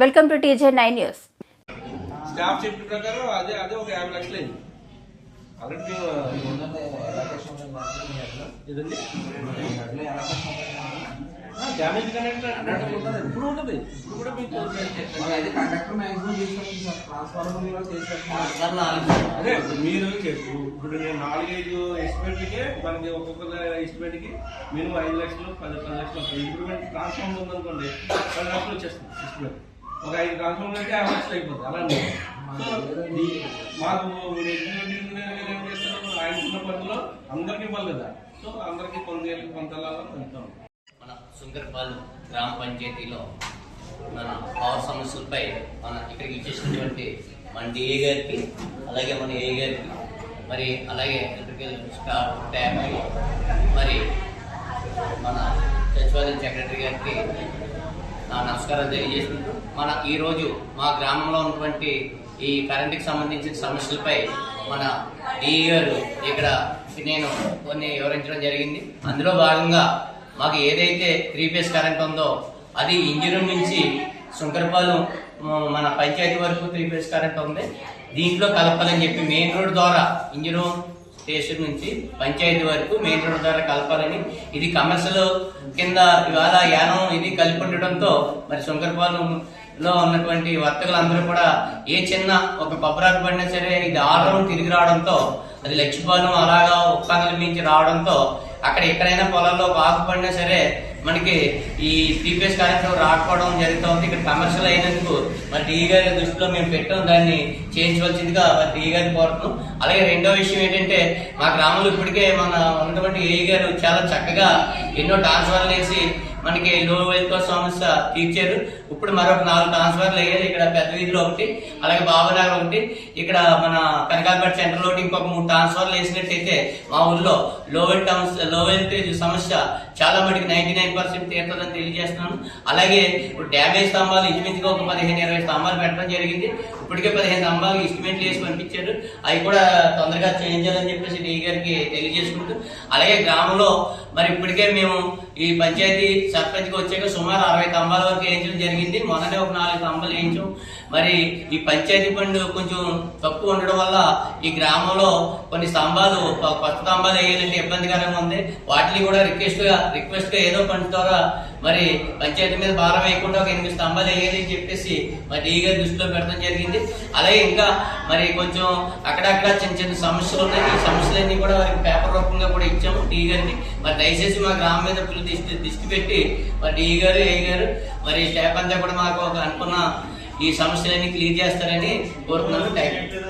Welcome to TJ nine news. Staff చెప్పిన ప్రకారం అదే అదే ఒక యాభై లక్షలు అయింది. ఆల్రెడీ ఇదండి డ్యామేజ్ కనెక్ట్ ఇప్పుడు ఉంటుంది. ఇప్పుడు కూడా మీకు అదే మీరు చెప్పు ఇప్పుడు నేను నాలుగైదు ఎస్టిమేట్లకే మనకి ఒక్కొక్క ఎస్టిమేట్కి మినిమం ఐదు లక్షలు పది పది లక్షలు ఇంప్రూవ్మెంట్ ట్రాన్స్ఫార్మర్ ఉందనుకోండి పది లక్షలు వచ్చేస్తుంది ఎస్టిమేట్ ఒక ఐదు ట్రాన్స్ఫార్మర్ అయితే ఆ లక్షలు అయిపోతుంది అలానే సో మాకు ఆయన ఉన్న పనిలో అందరికీ ఇవ్వాలి కదా. సో అందరికీ కొంత కొంత వెళ్తాం. మన సుంకరపాలెం గ్రామ పంచాయతీలో మన పవర్ సమస్యలపై మన ఇక్కడికి ఇచ్చేసినటువంటి మన డిఏ గారికి అలాగే మన ఏ గారికి మరి అలాగే ఎలక్ట్రికల్ స్టాఫ్ ట్యాబ్ మరి మన సచివాలయం సెక్రటరీ గారికి నా నమస్కారం తెలియజేసుకుంటూ మన ఈరోజు మా గ్రామంలో ఉన్నటువంటి ఈ కరెంటుకి సంబంధించిన సమస్యలపై మన డిఈ ఇక్కడ నేను కొన్ని వివరించడం జరిగింది. అందులో భాగంగా మాకు ఏదైతే త్రీ ఫేస్ కరెంట్ ఉందో అది ఇంజనీర్ నుంచి శంకరపాలెం మన పంచాయతీ వరకు త్రీ ఫేస్ కరెంట్ ఉంది. దీంట్లో కలపాలని చెప్పి మెయిన్ రోడ్ ద్వారా ఇంజనీర్ స్టేషన్ నుంచి పంచాయతీ వరకు మెయిన్ రోడ్ ద్వారా కలపాలని. ఇది కమర్షియల్ కింద ఇవాళ యానం ఇది కలిపి ఉండడంతో మరి శంకరపాలెంలో ఉన్నటువంటి వర్తకులందరూ కూడా ఏ చిన్న ఒక కొబ్బరాకు పడినా సరే ఇది ఆల్ తిరిగి రావడంతో అది లక్ష్మీపాలెం అలాగా ఉప్పాంగల మించి రావడంతో అక్కడ ఎక్కడైనా పొలాల్లో బాగుపడినా సరే మనకి ఈ టీపీఎస్ కార్యక్రమం రాకపోవడం జరుగుతుంది. ఇక్కడ కమర్షియల్ అయినందుకు మరి డీ గారి దృష్టిలో మేము పెట్టాం. దాన్ని చేయించవలసిందిగా మరి డీ గారిని కోరుతున్నాం. అలాగే రెండో విషయం ఏంటంటే మా గ్రామంలో ఇప్పటికే మన ఉన్నటువంటి ఏ గారు చాలా చక్కగా ఎన్నో ట్రాన్స్ఫర్లు వేసి మనకి లో వెల్కో సమస్య తీర్చారు. ఇప్పుడు మరొక నాలుగు ట్రాన్స్ఫర్లు అయ్యారు ఇక్కడ పెద్ద వీధిలో ఒకటి అలాగే బాబునగర్ ఒకటి. ఇక్కడ మన కనకాలపేట సెంటర్లో ఇంకొక మూడు ట్రాన్స్ఫర్లు వేసినట్టయితే మా ఊర్లో లో టౌన్స్లో వెల్టేజ్ సమస్య చాలా మటుకు నైన్టీ నైన్ పర్సెంట్ తీరుతుందని తెలియజేస్తున్నాను. అలాగే ఇప్పుడు డ్యామేజ్ స్తంభాలు ఇంచుమించుగా ఒక పదిహేను ఇరవై స్తంభాలు పెట్టడం జరిగింది. ఇప్పటికే పదిహేను స్తంభాలు ఎస్టిమేట్లు వేసి పంపించారు. అవి కూడా తొందరగా చేయించాలని చెప్పేసి డీ గారికి తెలియజేసుకుంటూ అలాగే గ్రామంలో మరి ఇప్పటికే మేము ఈ పంచాయతీ సర్పంచ్కి వచ్చాక సుమారు అరవై కంబాల వరకు వేయించడం జరిగింది. మొన్ననే ఒక నాలుగు కంబాలు వేయించాం. మరి ఈ పంచాయతీ పండు కొంచెం తక్కువ ఉండడం వల్ల ఈ గ్రామంలో కొన్ని స్తంభాలు కొత్త స్తంభాలు వేయాలంటే ఇబ్బందికరంగా ఉంది. వాటిని కూడా రిక్వెస్ట్గా రిక్వెస్ట్గా ఏదో పని ద్వారా మరి పంచాయతీ మీద భారం వేయకుండా ఒక ఎనిమిది స్తంభాలు వేయాలి అని చెప్పేసి మరి డీ దృష్టిలో పెట్టడం జరిగింది. అలాగే ఇంకా మరి కొంచెం అక్కడక్కడ చిన్న చిన్న సమస్యలు ఉన్నాయి. ఈ సమస్యలన్నీ కూడా పేపర్ రూపంగా కూడా ఇచ్చాము డీ మరి దయచేసి మా గ్రామం మీద ఫుల్ దృష్టి దృష్టి పెట్టి మరి డి గారు ఏ గారు మరి స్టాఫ్ అంతా కూడా మాకు ఒక అనుకున్న ఈ సమస్యలన్నీ క్లియర్ చేస్తారని కోరుతున్నాను. Thank you